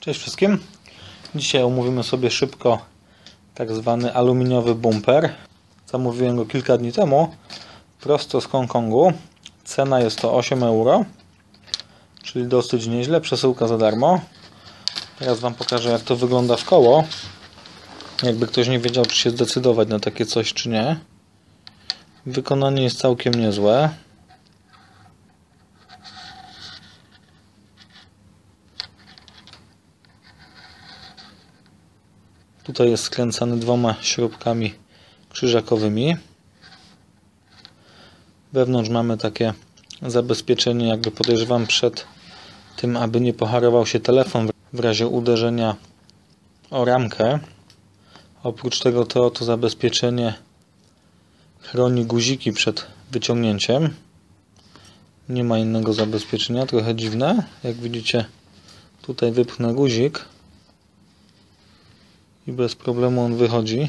Cześć wszystkim. Dzisiaj omówimy sobie szybko tak zwany aluminiowy bumper. Zamówiłem go kilka dni temu prosto z Hongkongu. Cena jest to 8 euro, czyli dosyć nieźle. Przesyłka za darmo. Teraz Wam pokażę jak to wygląda w koło. Jakby ktoś nie wiedział czy się zdecydować na takie coś czy nie. Wykonanie jest całkiem niezłe. Tutaj jest skręcany dwoma śrubkami krzyżakowymi. Wewnątrz mamy takie zabezpieczenie, jakby podejrzewam przed tym, aby nie poharował się telefon w razie uderzenia o ramkę. Oprócz tego to oto zabezpieczenie chroni guziki przed wyciągnięciem. Nie ma innego zabezpieczenia, trochę dziwne. Jak widzicie, tutaj wypchnę guzik i bez problemu on wychodzi.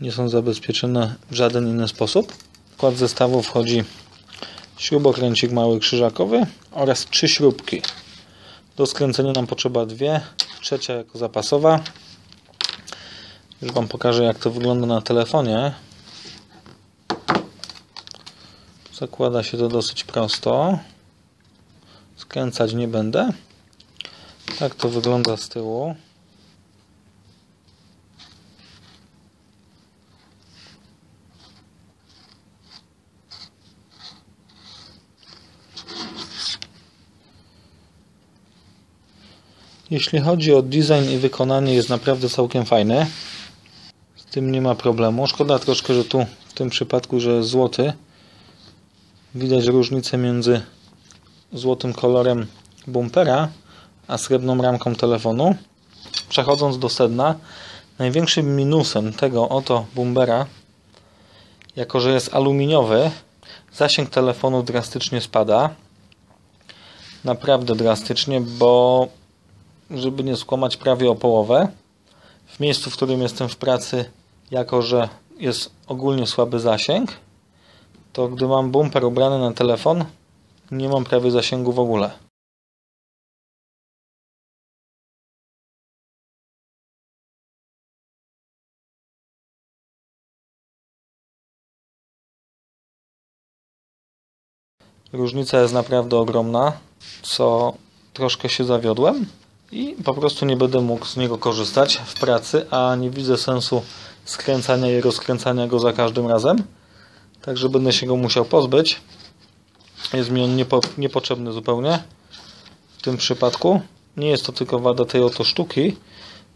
Nie są zabezpieczone w żaden inny sposób. W skład zestawu wchodzi śrubokręcik mały krzyżakowy oraz trzy śrubki. Do skręcenia nam potrzeba dwie, trzecia jako zapasowa. Już Wam pokażę jak to wygląda na telefonie. Zakłada się to dosyć prosto. Skręcać nie będę. Tak to wygląda z tyłu. Jeśli chodzi o design i wykonanie jest naprawdę całkiem fajny. Z tym nie ma problemu. Szkoda troszkę, że tu w tym przypadku, że jest złoty. Widać różnicę między złotym kolorem bumpera a srebrną ramką telefonu. Przechodząc do sedna, największym minusem tego oto bumpera, jako że jest aluminiowy, zasięg telefonu drastycznie spada. Naprawdę drastycznie, bo żeby nie skłamać prawie o połowę. W miejscu, w którym jestem w pracy, jako że jest ogólnie słaby zasięg, to gdy mam bumper ubrany na telefon, nie mam prawie zasięgu w ogóle. Różnica jest naprawdę ogromna, co troszkę się zawiodłem i po prostu nie będę mógł z niego korzystać w pracy, a nie widzę sensu skręcania i rozkręcania go za każdym razem. Także będę się go musiał pozbyć. Jest mi on niepo, niepotrzebny zupełnie w tym przypadku. Nie jest to tylko wada tej oto sztuki,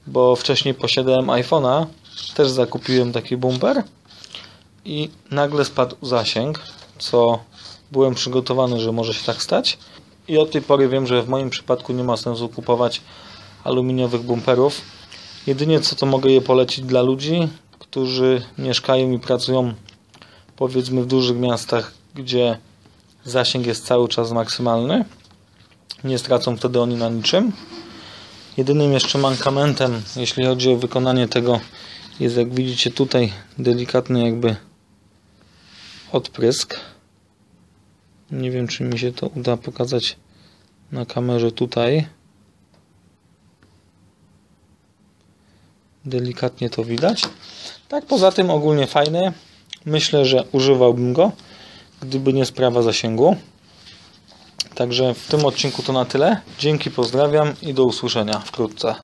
bo wcześniej posiadałem iPhone'a, też zakupiłem taki bumper i nagle spadł zasięg, co byłem przygotowany, że może się tak stać. I od tej pory wiem, że w moim przypadku nie ma sensu kupować aluminiowych bumperów. Jedynie co to mogę je polecić dla ludzi, którzy mieszkają i pracują powiedzmy w dużych miastach, gdzie zasięg jest cały czas maksymalny. Nie stracą wtedy oni na niczym. Jedynym jeszcze mankamentem, jeśli chodzi o wykonanie tego, jest jak widzicie tutaj delikatny jakby odprysk. Nie wiem, czy mi się to uda pokazać na kamerze tutaj. Delikatnie to widać. Tak, poza tym ogólnie fajny. Myślę, że używałbym go, gdyby nie sprawa zasięgu. Także w tym odcinku to na tyle. Dzięki, pozdrawiam i do usłyszenia wkrótce.